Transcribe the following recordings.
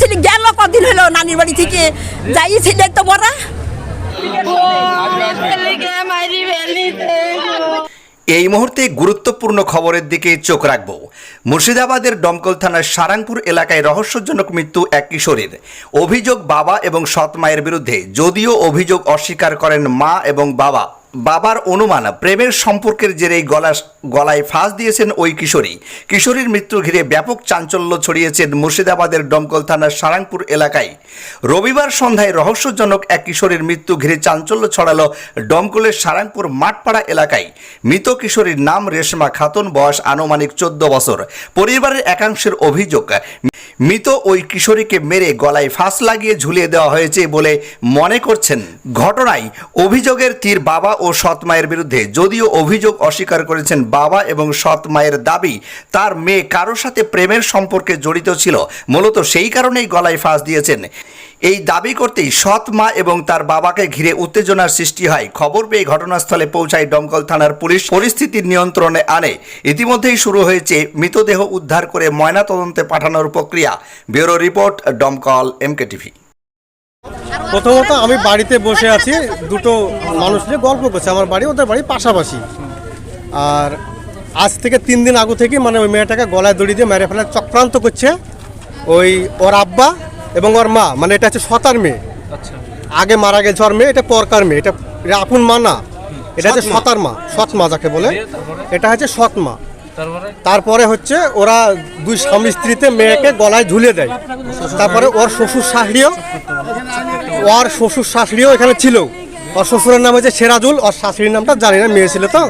ছিল গেল কদিন হলো নানির বাড়ি থেকে? যাই ছিল তো মরা এই মুহূর্তে গুরুত্বপূর্ণ খবরের দিকে চোখ রাখব। মুর্শিদাবাদের দমকল থানার সারাংপুর এলাকায় রহস্যজনক মৃত্যু এক কিশোরীর। অভিযোগ বাবা এবং সৎ মায়ের বিরুদ্ধে, যদিও অভিযোগ অস্বীকার করেন মা এবং বাবা। বাবার অনুমান, প্রেমের সম্পর্কের জেরেই গলা, গলায় ফাঁস দিয়েছেন ওই কিশোরী। কিশোরীর মৃত্যু ঘিরে ব্যাপক চাঞ্চল্য ছড়িয়েছেন মুর্শিদাবাদের দমকল থানার সারাংপুর এলাকায়। রবিবার সন্ধ্যায় রহস্যজনক এক কিশোরীর মৃত্যু ঘিরে চাঞ্চল্য ছড়ালো দমকলের সারাংপুর মাঠপাড়া এলাকায়। মৃত কিশোরীর নাম রেশমা খাতুন, বয়স আনুমানিক চোদ্দ বছর। পরিবারের একাংশের অভিযোগ মৃত ওই কিশোরীকে মেরে গলায় ফাঁস লাগিয়ে ঝুলিয়ে দেওয়া হয়েছে বলে মনে করছেন। ঘটনায় অভিযোগের তীর বাবা ও সৎ মায়ের বিরুদ্ধে যদিও অভিযোগ অস্বীকার করেছেন বাবা এবং সৎ মায়ের দাবি, তার মেয়ে কারোর সাথে প্রেমের সম্পর্কে জড়িত ছিল, মূলত সেই কারণেই গলায় ফাঁস দিয়েছেন। এই দাবি করতেই সৎ মা এবং তার বাবাকে ঘিরে উত্তেজনার সৃষ্টি হয়। খবর পেয়ে ঘটনাস্থলে পৌঁছায় দমকল থানার পুলিশ। পরিস্থিতির নিয়ন্ত্রণে আনে। ইতিমধ্যেই শুরু হয়েছে মৃতদেহ উদ্ধার করে ময়নাতদন্তে পাঠানোর প্রক্রিয়া। ব্যুরো রিপোর্ট, দমকল এমকে টিভি প্রথমত আমি বাড়িতে বসে আছি। দুটো মানুষ নিয়ে গল্প করছে। আমার বাড়ি, ওদের বাড়ি পাশাপাশি। আর আজ থেকে তিন দিন আগে থেকে মানে ওই মেয়েটাকে গলায় দড়ি দিয়ে মেরে ফেলার চক্রান্ত করছে। ওই ওর আব্বা এবং ওর মা মানে এটা হচ্ছে সতার মেয়ে। আগে মারা গেছে ওর মেয়ে এটা পরকার মেয়ে এটা এটা আপন মা না। এটা হচ্ছে সতার মা সৎ মা যাকে বলে। এটা হচ্ছে সৎ মা। তারপরে? হচ্ছে ওরা দুই স্বামী স্ত্রীতে মেয়েকে গলায় ঝুলিয়ে দেয়। তারপরে ওর শ্বশুর শাশুড়িও ওর শ্বশুর শাশুড়িও এখানে ছিল। ওর শ্বশুরের নাম হচ্ছে সেরাজুল ওর শাশুড়ির নামটা জানি না মেয়ে ছিল তো।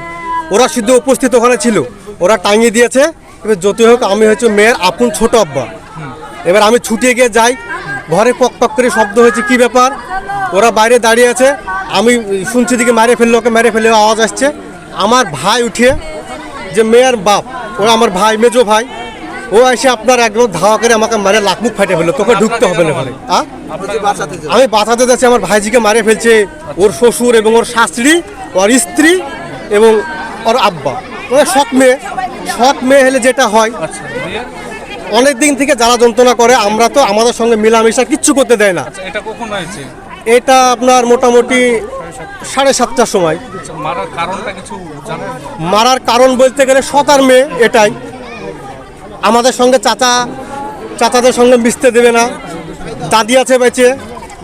ওরা শুধু উপস্থিত ওখানে ছিল। ওরা টাঙিয়ে দিয়েছে। এবার যত হোক আমি হচ্ছে মেয়ের আপন ছোট আব্বা। এবার আমি ছুটিয়ে গিয়ে যাই ঘরে পক পক করে শব্দ হয়েছে, কি ব্যাপার? ওরা বাইরে দাঁড়িয়ে আছে। আমি শুনছি দিকে মেরে ফেলল, ওকে মেরে ফেলে আওয়াজ আসছে। আমার ভাই উঠিয়ে যে মেয়ের বাপ, ওরা আমার ভাই, মেজো ভাই, ও এসে আপনার একদম ধাওয়া করে আমাকে মারে, লাখ মুখ ফাটে ফেলল, তোকে ঢুকতে হবে না আমি বাঁচাতে যাচ্ছি, আমার ভাইজিকে মারে ফেলছে ওর শ্বশুর এবং ওর শাশুড়ি, ওর স্ত্রী এবং ওর আব্বা। ওরা সৎ মেয়ে সৎ মেয়ে হলে যেটা হয় অনেক দিন থেকে যারা যন্ত্রণা করে আমরা তো আমাদের সঙ্গে মিলামিশা কিচ্ছু করতে দেয় না। আচ্ছা এটা কখন হয়েছে? এটা আপনার মোটামুটি সাড়ে সাতটার সময়। আচ্ছা, মারার কারণটা কিছু মারার কারণ বলতে গেলে সতার মেয়ে এটাই। আমাদের সঙ্গে চাচা চাচাদের সঙ্গে মিশতে দেবে না। দাদি আছে বেঁচে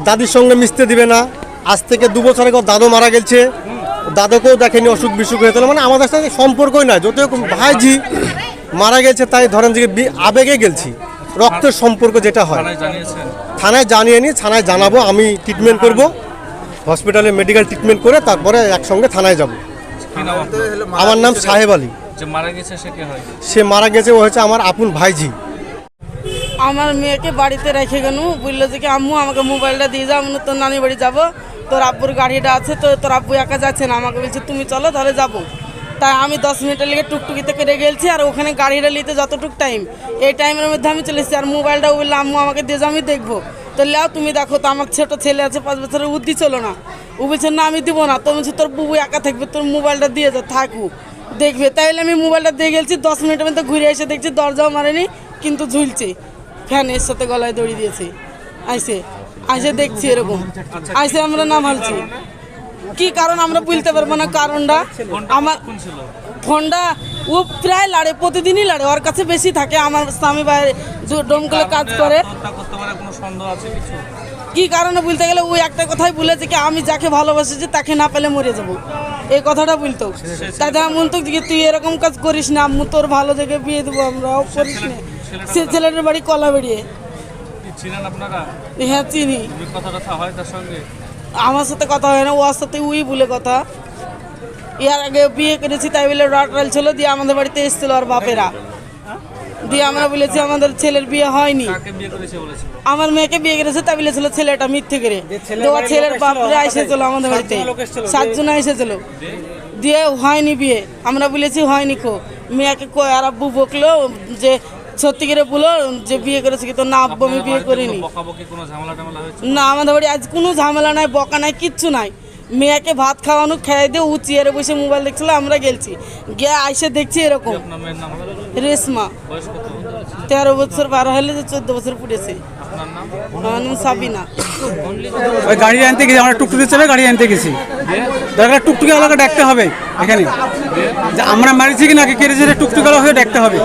দাদির সঙ্গে মিশতে দিবে না। আজ থেকে দু বছর আগে দাদু মারা গেছে। দাদুকেও দেখেনি অসুখ বিসুখ হয়েছিল মানে আমাদের সাথে সম্পর্কই নাই। যত ভাইজি মারা গেছে তাই ধরেন যে আবেগে গেলছি। রক্তের সম্পর্ক যেটা হয়। থানায় জানিয়ে নি থানায় জানাব আমি ট্রিটমেন্ট করব। হসপিটালে মেডিকেল ট্রিটমেন্ট করে তারপরে একসঙ্গে থানায় যাব? আমার নাম সাহেব আলী। যে মারা গেছে সে কে হয়? সে মারা গেছে ও হচ্ছে আমার আপন ভাইজি। আমার মেয়েকে বাড়িতে রেখে গেল। বলল যে কি আম্মু আমাকে মোবাইলটা দিয়ে যাও আমি তোর নানি বাড়ি যাব। তোর আব্বুর গাড়িটা আছে তো তোর আব্বু একা যাচ্ছে না। আমাকে বলছে তুমি চলো তাহলে যাব। তাই আমি দশ মিনিটের লেগে টুকটুকিতে করে গেছি আর ওখানে গাড়িটা নিতে যতটুক টাইম এই টাইমের মধ্যে আমি চলে এসেছি আর মোবাইলটা বলল, আম্মু, আমাকে দিয়ে আমি দেখব। তো লেও, তুমি দেখো তো, আমার ছোটো ছেলে আছে, পাঁচ বছরের উদ্দি চলো না। ও বলছে, না, আমি দিব না। তো বলছে, তোর বুবু একা থাকবে, তোর মোবাইলটা দিয়ে যা থাকুক দেখবে। তাইলে আমি মোবাইলটা দিয়ে গেছি দশ মিনিটের মধ্যে ঘুরে এসে দেখছি, দরজাও মারেনি, কিন্তু ঝুলছে। ফ্যানের সাথে গলায় দড়ি দিয়েছে। আইসে আইসে দেখছি এরকম। আইসে আমরা নাম হালছি কি কারণ আমরা বলতে পারব না কারণটা? আমার ফোনটা ও প্রায় লাড়ে প্রতিদিনই লাড়ে। ওর কাছে বেশি থাকে আমার স্বামী বাইরে ডোমগুলো কাজ করে। কি কারণে বলতে গেলে ওই একটা কথাই বলেছে কি আমি যাকে ভালোবাসি যে তাকে না পেলে মরে যাব। এই কথাটা বলতো। তাই আমি বলতো যে তুই এরকম কাজ করিস না আম্মু তোর ভালো দেখে বিয়ে দেবো আমরা। করিস না। সে ছেলেটার বাড়ি কলা বেরিয়ে হ্যাঁ চিনি। কথা কথা হয় তার সঙ্গে। আমার সাথে কথা হয় না ওর সাথে উই বলে কথা। ইয়ার আগে বিয়ে করেছি তাই বলে রাটাল ছিল দিয়ে আমাদের বাড়িতে এসেছিল আর বাপেরা। দিয়ে আমরা বলেছি আমাদের ছেলের বিয়ে হয়নি। আমার মেয়েকে বিয়ে করেছে তাই বলেছিল ছেলেটা মিথ্যে করে। ওর ছেলের বাপরে এসেছিল আমাদের বাড়িতে। সাতজন এসেছিল দিয়ে হয়নি বিয়ে। আমরা বলেছি হয়নি কো। মেয়েকে কই আর আব্বু বকলো যে সত্যি করে বলো যে বিয়ে করেছে কি তো না আব্বু আমি বিয়ে করিনি? না আমাদের বাড়ি আজ কোনো ঝামেলা নাই বকা নাই কিচ্ছু নাই। মেয়েকে ভাত খাওয়ানো খেয়ে দিয়ে ও চেয়ারে বসে মোবাইল দেখছিল আমরা গেলছি। গিয়ে আইসে দেখছি এরকম। রেশমা। তেরো বছর বারো হলে যে চোদ্দ বছর পুড়েছে। সাবিনা। ওই গাড়ি আনতে গেছি আমরা টুকটুকি চেপে গাড়ি আনতে গেছি। দরকার টুকটুকি ডাকতে হবে এখানে। আমরা মারিছি কি না কে কেড়েছে টুকটুকি আলাদা হয়ে ডাকতে হবে।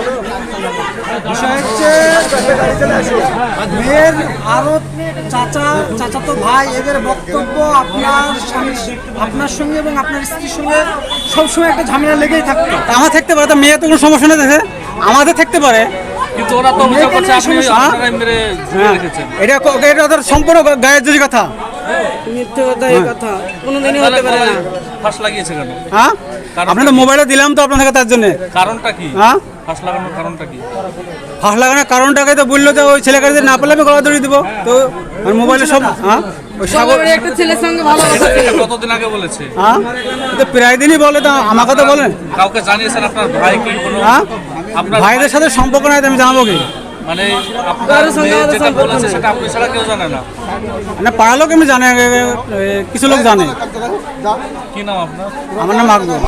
বিষয় হচ্ছে মেয়ের আরও চাচা চাচাতো ভাই এদের বক্তব্য আপনার স্বামী আপনার সঙ্গে এবং আপনার স্ত্রীর সঙ্গে সবসময় একটা ঝামেলা লেগেই থাকতো। আমার থাকতে পারে তা মেয়ে তো কোনো সমস্যা নেই দেখে। আমাদের থাকতে পারে। কিন্তু ওরা তো হ্যাঁ? এটা এটা ওদের সম্পূর্ণ গায়ের জুড়ি কথা। মিথ্যে কথা। এই কথা কোনোদিনই হতে পারে না। ফাঁস লাগিয়েছে কেন? হ্যাঁ? মোবাইলে দিলাম তো আপনাদের তার জন্য। কারণটা কি? হ্যাঁ? ফাঁস লাগানোর কারণটা কি? ফাঁস লাগানোর কারণটাকে তো বলল যে ওই ছেলেকে যদি না পেলে আমি গলা ধরিয়ে দেবো। তো আর মোবাইলে সব হ্যাঁ? ওই সাগর একটা ছেলের সঙ্গে ভালো কথা কতদিন আগে বলেছে? হ্যাঁ? তো প্রায় দিনই বলে তো আমাকে তো বলেন কাউকে জানিয়েছেন আপনার ভাই কি কোনো হ্যাঁ? আপনার ভাইদের সাথে সম্পর্ক নাই তো আমি জানাব কি? মানে আপনার কারোর সঙ্গে মেয়ে আমাদের যেটা সম্পর্ক বলেছে নেই। সেটা আপনি ছাড়া কেউ জানে না মানে পাড়ার লোক আমি জানে এ, এ, কিছু লোক জানে কি নাম আপনার আমার নাম আকবর